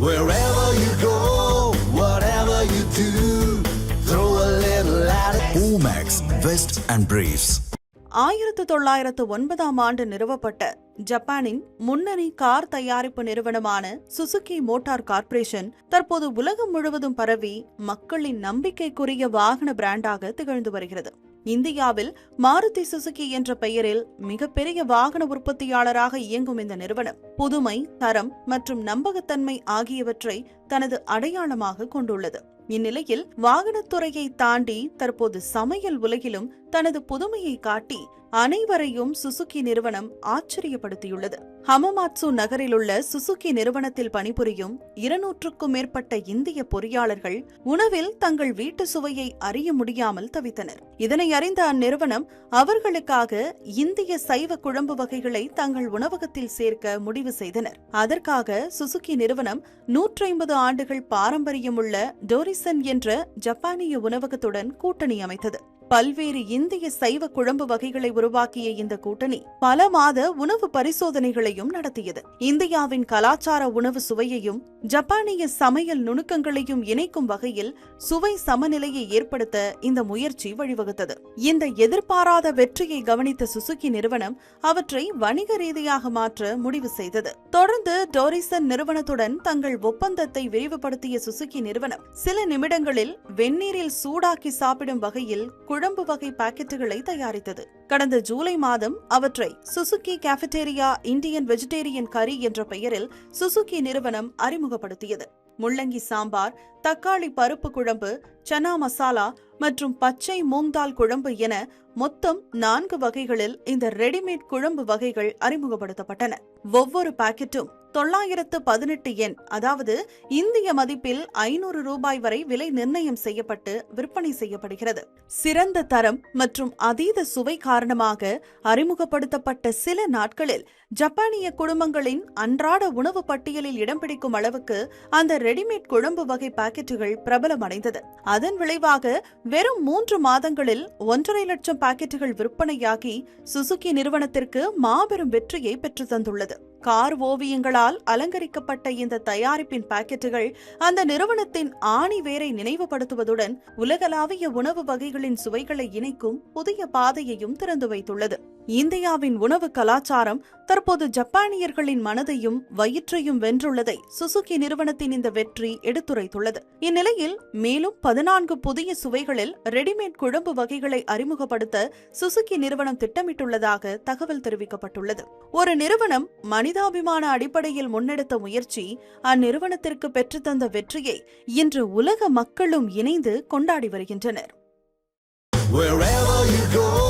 Wherever you go, whatever you do, throw a little at it. Omax, Vest and Briefs. ஆயிரத்து தொள்ளாயிரத்து ஒன்பதாம் ஆண்டு நிறுவப்பட்ட ஜப்பானின் முன்னணி கார் தயாரிப்பு நிறுவனமான சுசுகி மோட்டார் கார்ப்பரேஷன் தற்போது உலகம் முழுவதும் பரவி மக்களின் நம்பிக்கைக்குரிய வாகன பிராண்டாக திகழ்ந்து வருகிறது இந்தியாவில் மாருதி சுசுகி என்ற பெயரில் மிகப்பெரிய வாகன உற்பத்தியாளராக இயங்கும் இந்த நிறுவனம். புதுமை தரம் மற்றும் நம்பகத்தன்மை ஆகியவற்றை தனது அடையாளமாக கொண்டுள்ளது. இந்நிலையில் வாகனத்துறையை தாண்டி தற்போது சமையல் உலகிலும் தனது புதுமையை காட்டி அனைவரையும் சுசுகி நிறுவனம் ஆச்சரியப்படுத்தியுள்ளது. ஹமமாட்சு நகரில் உள்ள சுசுகி நிறுவனத்தில் பணிபுரியும் இருநூற்றுக்கும் மேற்பட்ட இந்திய பொறியாளர்கள் உணவில் தங்கள் வீட்டு சுவையை அறிய முடியாமல் தவித்தனர். இதனை அறிந்த அந்நிறுவனம் அவர்களுக்காக இந்திய சைவ குழம்பு வகைகளை தங்கள் உணவகத்தில் சேர்க்க முடிவு செய்தனர். அதற்காக சுசுகி நிறுவனம் நூற்றி ஐம்பது ஆண்டுகள் பாரம்பரியமுள்ள டோரிஸ் டோரிசன் என்ற ஜப்பானிய உணவகத்துடன் கூட்டணி அமைத்தது. பல்வேறு இந்திய சைவ குழம்பு வகைகளை உருவாக்கிய இந்த கூட்டணி பல மாத உணவு பரிசோதனைகளையும் நடத்தியது. இந்தியாவின் கலாச்சார உணவு சுவையையும் ஜப்பானிய சமையல் நுணுக்கங்களையும் இணைக்கும் வகையில் சுவை சமநிலையை ஏற்படுத்த இந்த முயற்சி வழிவகுத்தது. இந்த எதிர்பாராத வெற்றியை கவனித்த சுசுகி நிறுவனம் அவற்றை வணிக ரீதியாக மாற்ற முடிவு செய்தது. தொடர்ந்து டோரிசன் நிறுவனத்துடன் தங்கள் ஒப்பந்தத்தை விரிவுபடுத்திய சுசுகி நிறுவனம் சில நிமிடங்களில் வெந்நீரில் சூடாக்கி சாப்பிடும் வகையில் குழம்பு வகை பாக்கெட்டுகளை தயாரித்தது. கடந்த ஜூலை மாதம் அவற்றை சுசுகி கேஃபெட்டேரியா இந்தியன் வெஜிடேரியன் கறி என்ற பெயரில் சுசுகி நிறுவனம் அறிமுகப்படுத்தியது. முள்ளங்கி சாம்பார் தக்காளி பருப்பு குழம்பு சனா மசாலா மற்றும் பச்சை மூங்தால் குழம்பு என மொத்தம் நான்கு வகைகளில் இந்த ரெடிமேட் குழம்பு வகைகள் அறிமுகப்படுத்தப்பட்டன. ஒவ்வொரு பாக்கெட்டும் தொள்ளாயிரத்து பதினெட்டு எண் அதாவது இந்திய மதிப்பில் ஐநூறு ரூபாய் வரை விலை நிர்ணயம் செய்யப்பட்டு விற்பனை செய்யப்படுகிறது. சிறந்த தரம் மற்றும் அதீத சுவை காரணமாக அறிமுகப்படுத்தப்பட்ட சில நாட்களில் ஜப்பானிய குடும்பங்களின் அன்றாட உணவு பட்டியலில் இடம் பிடிக்கும் அளவுக்கு அந்த ரெடிமேட் குழம்பு வகை பாக்கெட்டுகள் பிரபலமடைந்தது. அதன் விளைவாக வெறும் மூன்று மாதங்களில் ஒன்றரை லட்சம் பாக்கெட்டுகள் விற்பனையாகி சுசுகி நிறுவனத்திற்கு மாபெரும் வெற்றியை பெற்று தந்துள்ளது. கார் ஓவியங்களால் அலங்கரிக்கப்பட்ட இந்த தயாரிப்பின் பாக்கெட்டுகள் அந்த நிறுவனத்தின் ஆணி வேரை நினைவுபடுத்துவதுடன் உலகளாவிய உணவு வகைகளின் சுவைகளை இணைக்கும் புதிய பாதையையும் திறந்து வைத்துள்ளது. இந்தியாவின் உணவு கலாச்சாரம் தற்போது ஜப்பானியர்களின் மனதையும் வயிற்றையும் வென்றுள்ளதை சுசுகி நிறுவனத்தின் இந்த வெற்றி எடுத்துரைத்துள்ளது. இந்நிலையில் மேலும் பதினான்கு புதிய சுவைகளில் ரெடிமேட் குழம்பு வகைகளை அறிமுகப்படுத்த சுசுகி நிறுவனம் திட்டமிட்டுள்ளதாக தகவல் தெரிவிக்கப்பட்டுள்ளது. ஒரு நிறுவனம் மனிதாபிமான அடிப்படையில் முன்னெடுத்த முயற்சி அந்நிறுவனத்திற்கு பெற்றுத்தந்த வெற்றியை இன்று உலக மக்களும் இணைந்து கொண்டாடி வருகின்றனர். Wherever you go,